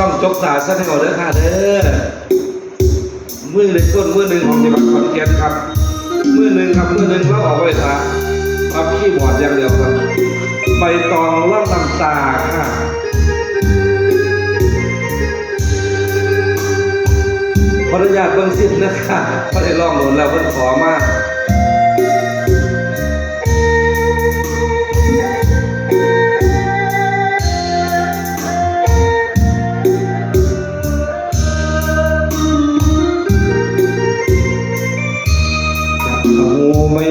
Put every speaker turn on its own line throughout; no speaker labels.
ช่องจกตาซะให้เอาเด้อค่ะเด้อมือหนึ่งต้นมือหนึ่งของจังหวัดขอนแก่นครับ มือหนึ่งครับมือหนึ่งเราออกไว้ทาเอาคีย์บอดอย่างเดียวครับใบตองล่องน้ำตาค่ะขออนุญาตเบิ่งซิปนะคะเพราะได้ลองโหลดแล้วเพิ่นขอมาจั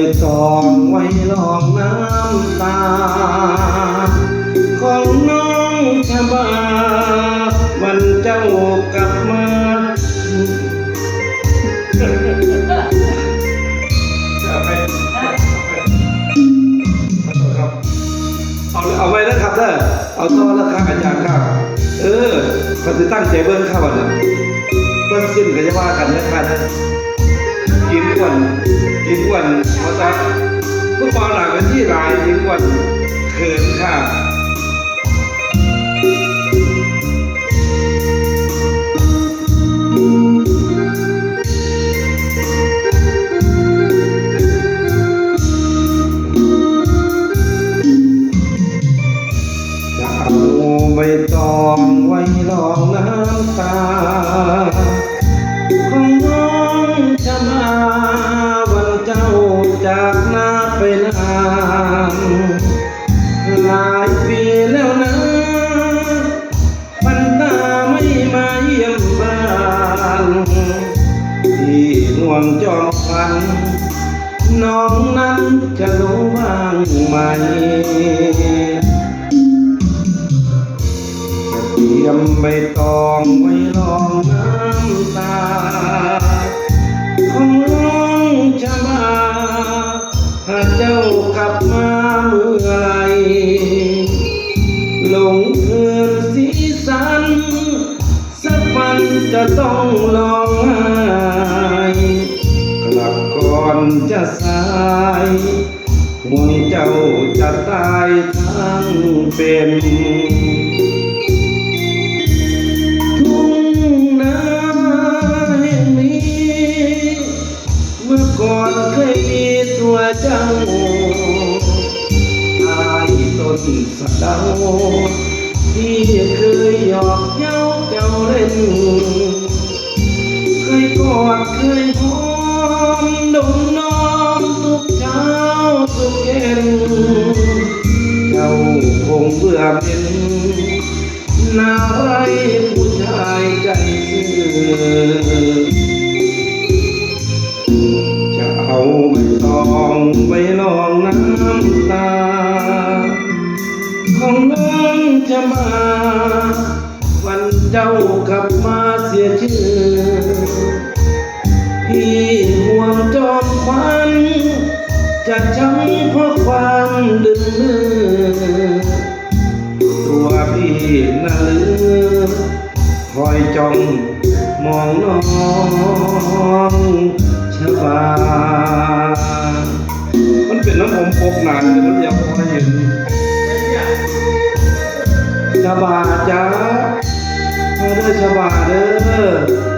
ไม่ตองไว้ลองน้ำตา ของน้องชบา วันเจ้ากลับมา เอาเอาไว้นะครับเด้อเอาต่อแล้วครับอาจารย์ครับ เออเขาจะตั้งใจเบิ้งครับวันนั้นเบิ้งสิ้นก็จะว่ากันนะครับนะ อ้วนกินอ้วนเขาจะพวกมาหลังกันที่รายกินอ้วนเขินค่ะจะเอาใบตองไว้รองน้ำตา จอมพันน้องนั้นจะรู้บ้างไหมเตรียมใบตองไว้รองน้ำตาของน้องจะมาถ้าเจ้ากลับมาเมื่อไรหลงเพลินสีสัน สักวันจะต้องลอง ก่อนจะสายห่วงเจ้าจะตายทั้งเป็นทุ่งนาแห่งนี้ เมื่อก่อนเคยมีตัวเจ้าใต้ต้นสะเดาที่เคยหยอกเย้าเจ้าเล่น เอาสุกเย็นเจ้าคงเบื่อเป็นนาไรผู้ชายใจซื่อจะเอาใบตองไปลองน้ำตา ของน้องจะมา วันเจ้ากลับมาเสียชื่อพี่ มองน้องชะบามันเป็นน้ำผมพกนานแต่มันยังพอเห็นชะบาจ้ามาเด้อชะบาเด้อ